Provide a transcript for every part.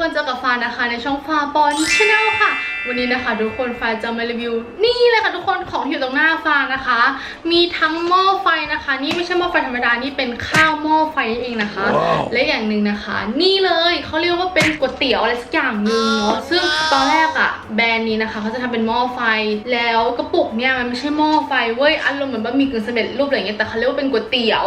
คนเจอกับฟ้านะคะในช่องฟ้าปอนชาแนลค่ะ วันนี้นะคะ ทุกคนฟ้าจะมารีวิว นี่เลยค่ะทุกคนของที่อยู่ตรงหน้าฟ้านะคะ มีทั้งหม้อไฟนะคะ นี่ไม่ใช่หม้อไฟธรรมดานี่เป็นข้าวหม้อไฟเองนะคะ และอย่างหนึ่งนะคะ นี่เลยเขาเรียกว่าเป็นก๋วยเตี๋ยวอะไรสักอย่างหนึ่งเนาะซึ่งตอนแรกอะแบรนด์นี้นะคะเขาจะทำเป็นหม้อไฟ แล้วกระปุกเนี่ยมันไม่ใช่หม้อไฟเว้ยอารมณ์เหมือนบะหมี่กึ่งสำเร็จรูปอะไรอย่างเงี้ยแต่เขาเรียกว่าเป็นก๋วยเตี๋ยว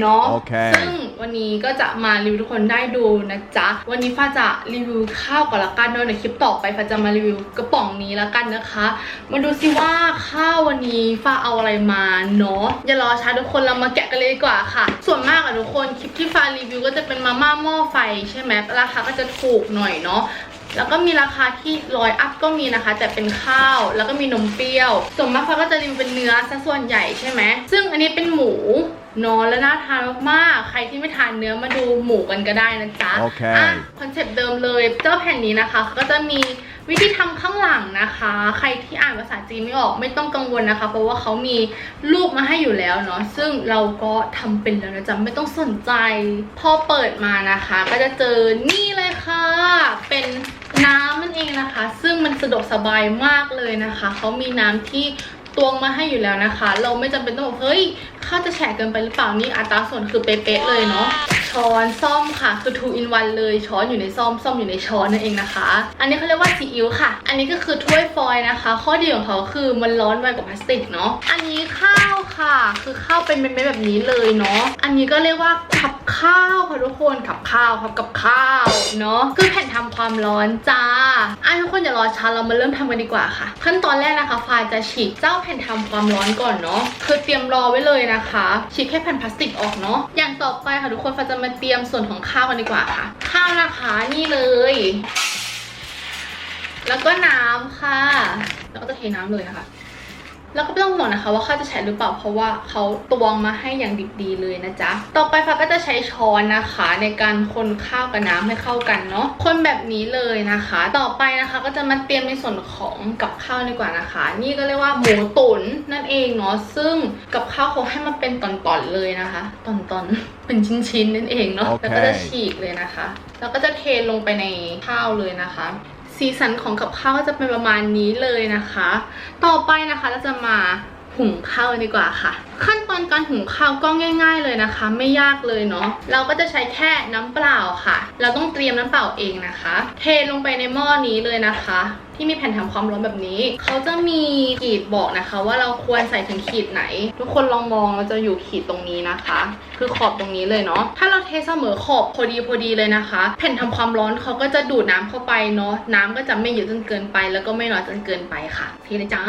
เนาะโอเคซึ่งวันนี้ก็จะมารีวิวทุกคนได้ดูนะจ๊ะ วันนี้ฟ้าจะรีวิวข้าวก่อนละกันเนาะในคลิปต่อไปฟ้าจะมารีวิวกระป๋องนี้ละกันนะคะ มาดูซิว่าข้าววันนี้ฟ้าเอาอะไรมาเนาะอย่ารอช้าทุกคนเรามาแกะกันเลยดีกว่าค่ะ ส่วนมากอะทุกคนคลิปที่ฟ้ารีวิวก็จะเป็นมาม่าหม้อไฟใช่ไหมราคาก็จะถูกหน่อยเนาะแล้วก็มีราคาที่ร้อยอัพก็มีนะคะ แต่เป็นข้าวแล้วก็มีนมเปรี้ยวส่วนมากฟ้าก็จะรีวิวเป็นเนื้อซะส่วนใหญ่ใช่ไหมซึ่งอันนี้เป็นหมูเนอนและน่าทานมากๆ ใครที่ไม่ทานเนื้อมาดูหมูกันก็ได้นะจ๊ะโอเคอะคอนเซ็ปต์เดิมเลย เจ้าแผ่นนี้นะคะเขาก็จะมี วิธีทำข้างหลังนะคะ ใครที่อ่านภาษาจีนไม่ออกไม่ต้องกังวลนะคะ เพราะว่าเขามีรูปมาให้อยู่แล้วเนาะซึ่งเราก็ทำเป็นแล้วนะจ๊ะไม่ต้องสนใจ พอเปิดมานะคะ ก็จะเจอนี่เลยค่ะ เป็นน้ำนั่นเองนะคะ ซึ่งมันสะดวกสบายมากเลยนะคะเขามีน้ำที่ตวงมาให้อยู่แล้วนะคะ เราไม่จำเป็นต้องบอกเฮ้ยข้าจะแฉะเกินไปหรือเปล่านี่อัตราส่วนคือเป๊ะๆเลยเนาะ ช้อนซ่อมค่ะคือ two in one เลยช้อนอยู่ในซ่อมซ่อมอยู่ในช้อนนั่นเองนะคะ อันนี้เขาเรียกว่าซีอิ๊วค่ะ อันนี้ก็คือถ้วยฟอยล์นะคะ ข้อดีของเขาคือมันร้อนไวกว่าพลาสติกเนาะอันนี้ข้าวค่ะ คือข้าวเป็นเม็ดๆแบบนี้เลยเนาะอันนี้ก็เรียกว่าขับ ข้าวค่ะทุกคนขับข้าวครับกับข้าวเนาะคือแผ่นทำความร้อนจ้าอะทุกคนอย่ารอช้าเรามาเริ่มทำกันดีกว่าค่ะ ขั้นตอนแรกนะคะฟ้าจะฉีกเจ้าแผ่นทำความร้อนก่อนเนาะคือเตรียมรอไว้เลยนะคะ ฉีกแค่แผ่นพลาสติกออกเนาะอย่างต่อไปค่ะทุกคนฟ้าจะมาเตรียมส่วนของข้าวกันดีกว่าค่ะ ข้าวนะคะนี่เลย แล้วก็น้ำค่ะ แล้วก็จะเทน้ำเลยนะคะ แล้วก็ไม่ต้องห่วงนะคะว่าข้าวจะแฉะหรือเปล่าเพราะว่าเขาตวงมาให้อย่างดิบดีเลยนะจ๊ะ ต่อไปฟ้าก็จะใช้ช้อนนะคะ ในการคนข้าวกับน้ำให้เข้ากันเนาะ คนแบบนี้เลยนะคะ ต่อไปนะคะก็จะมาเตรียมในส่วนของกับข้าวดีกว่านะคะ นี่ก็เรียกว่าหมูตุ๋นนั่นเองเนาะ ซึ่งกับข้าวเขาให้มาเป็นตอนๆเลยนะคะ ตอนๆเป็นชิ้นๆนั่นเองเนาะโอเคแล้วก็จะฉีกเลยนะคะ แล้วก็จะเทลงไปในข้าวเลยนะคะ สีสันของกับข้าวก็จะเป็นประมาณนี้เลยนะคะ ต่อไปนะคะเราจะมา หุงข้าวดีกว่าค่ะ ขั้นตอนการหุงข้าวก็ง่าย ๆเลยนะคะ ไม่ยากเลยเนาะเราก็จะใช้แค่น้ำเปล่าค่ะ เราต้องเตรียมน้ำเปล่าเองนะคะ เทลงไปในหม้อนี้เลยนะคะ ที่มีแผ่นทำความร้อนแบบนี้ เขาจะมีขีดบอกนะคะ ว่าเราควรใส่ถึงขีดไหน ทุกคนลองมองเราจะอยู่ขีดตรงนี้นะคะ คือขอบตรงนี้เลยเนาะถ้าเราเทเสมอขอบพอดีพอดีเลยนะคะ แผ่นทำความร้อนเขาก็จะดูดน้ำเข้าไปเนาะน้ำก็จะไม่เยอะจนเกินไป แล้วก็ไม่น้อยจนเกินไปค่ะเทเลยจ้า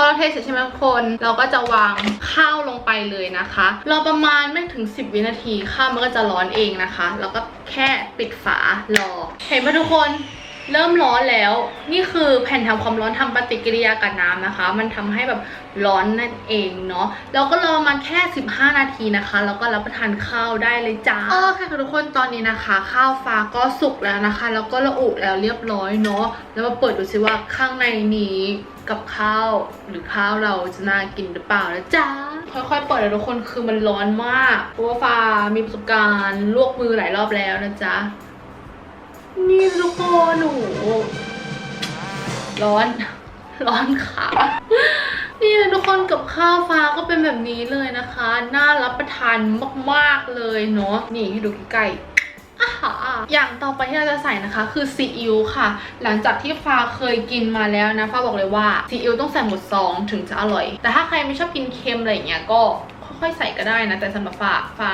อเราเทเสร็จใช่ไหมทุกคน เราก็จะวางข้าวลงไปเลยนะคะรอประมาณไม่ถึง 10 วินาทีข้าวมันก็จะร้อนเองนะคะ แล้วก็แค่ปิดฝารอ เห็นไหมทุกคน เริ่มร้อนแล้ว นี่คือแผ่นทำความร้อนทำปฏิกิริยากับน้ำนะคะ มันทำให้แบบร้อนนั่นเองเนาะแล้วก็รอมาแค่ 15 นาทีนะคะ แล้วก็รับประทานข้าวได้เลยจ้าโอเคค่ะทุกคนตอนนี้นะคะ ข้าวฟ้าก็สุกแล้วนะคะ แล้วก็ระอุแล้วเรียบร้อยเนาะแล้วมาเปิดดูซิว่าข้างในนี้กับข้าวหรือข้าวเราจะน่ากินหรือเปล่านะจ๊ะค่อยๆ เปิดเลยทุกคนคือมันร้อนมากเพราะว่าฟ้ามีประสบการณ์ลวกมือหลายรอบแล้วนะจ๊ะ หนู ร้อน ร้อนขานี่ทุกคนกับข้าวฟ้าก็เป็นแบบนี้เลยนะคะ น่ารับประทานมากๆเลยเนาะ นี่ให้ดูใกล้อาหาอย่างต่อไปที่เราจะใส่นะคะคือซีอิ๊วค่ะ หลังจากที่ฟ้าเคยกินมาแล้วนะฟ้าบอกเลยว่าซีอิ๊วต้องใส่หมดซองถึงจะอร่อย แต่ถ้าใครไม่ชอบกินเค็มอะไรอย่างเงี้ยก็ค่อยๆใส่ก็ได้นะ แต่สำหรับฟ้าฟ้า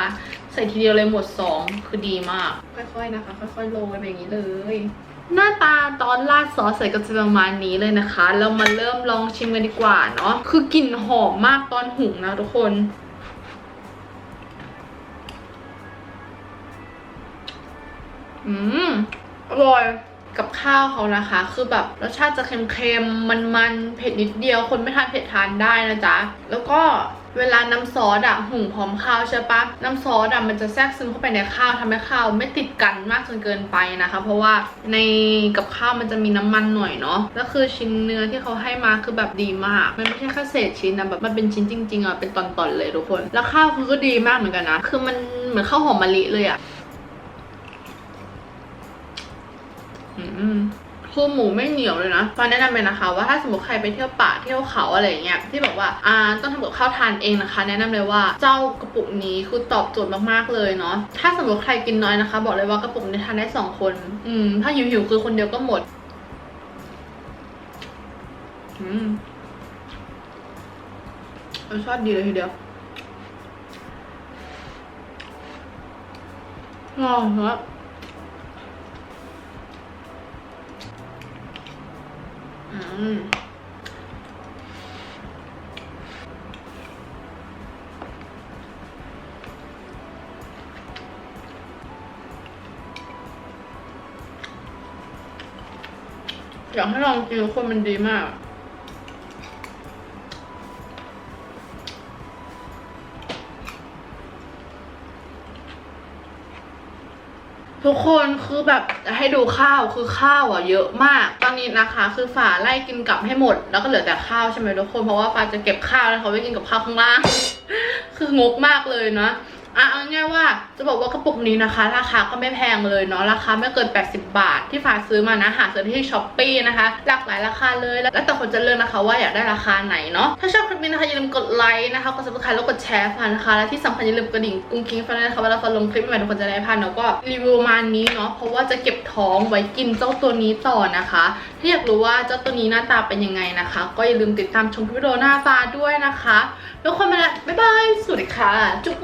ใส่ทีเดียวเลยหมดซองคือดีมาก ค่อยๆนะคะ ค่อยๆโรยไปอย่างนี้เลย หน้าตาตอนราดซอสใส่ก็จะประมาณนี้เลยนะคะ เรามาเริ่มลองชิมกันดีกว่าเนาะ คือกลิ่นหอมมากตอนหุงนะทุกคน อืม อร่อย กับข้าวเขานะคะ คือแบบรสชาติจะเค็มๆ มันๆ เผ็ดนิดเดียว คนไม่ทานเผ็ดทานได้นะจ๊ะ แล้วก็ เวลาน้ำซอสอะหุงพร้อมข้าวใช่ปะน้ำซอสอะมันจะแทรกซึมเข้าไปในข้าวทำให้ข้าวไม่ติดกันมากจนเกินไปนะคะ เพราะว่าในกับข้าวมันจะมีน้ำมันหน่อยเนาะแล้วคือชิ้นเนื้อที่เขาให้มาคือแบบดีมาก มันไม่ใช่แค่เศษชิ้นนะแบบมันเป็นชิ้นจริงๆอะเป็นตอนๆเลยทุกคน แล้วข้าวคือก็ดีมากเหมือนกันนะ คือมันเหมือนข้าวหอมมะลิเลยอะอืม คือหมูไม่เหนียวเลยนะฟ้าแนะนำเลยนะคะ ว่าถ้าสมมติใครไปเที่ยวป่าเที่ยวเขาอะไรอย่างเงี้ยที่แบบว่าอ่าต้องทำกับข้าวทานเองนะคะ แนะนำเลยว่าเจ้ากระปุกนี้คือตอบโจทย์มากๆเลยเนาะถ้าสมมติใครกินน้อยนะคะ บอกเลยว่ากระปุกนี้ทานได้สองคนอืมถ้าหิวๆคือคนเดียวก็หมดอืมรสชาติดีเลยทีเดียวว้าวครับ อยากให้ลองกินทุกคนมันดีมาก ทุกคนคือแบบให้ดูข้าวคือข้าวอะเยอะมาก ตอนนี้นะคะ คือฝาไล่กินกลับให้หมด แล้วก็เหลือแต่ข้าวใช่ไหมทุกคนเพราะว่าฝาจะเก็บข้าวแล้วเขาไปกินกับข้าวข้างล่าง คืองกมากเลยเนาะ อะเอาง่ายว่าจะบอกว่ากระปุกนี้นะคะ ราคาก็ไม่แพงเลยเนาะราคาไม่เกิน 80 บาท ที่ฝาซื้อมานะหาซื้อที่ช้อปปีนะคะหลากหลายราคาเลยแล้วแต่คนจะเลือกนะคะ ว่าอยากได้ราคาไหนเนาะถ้าชอบคลิปนี้นะคะอย่าลืมกดไลค์นะคะกด subscribe แล้วกดแชร์ฟันนะคะและที่สำคัญอย่าลืมกระดิ่งกุ้งกิ้งฟันด้วยนะคะเวลาฟันลงคลิปใหม่ทุกคนจะได้พลาดแล้วก็รีวิวมานี้เนาะเพราะว่าจะเก็บท้องไว้กินเจ้าตัวนี้ต่อนะคะถ้าอยากรู้ว่าเจ้าตัวนี้หน้าตาเป็นยังไงนะคะ ก็อย่าลืมติดตามชมคลิปวิดีโอหน้าฟ้าด้วยนะคะทุกคนมาแล้วบ๊ายบายสวัสดีค่ะจุ๊บ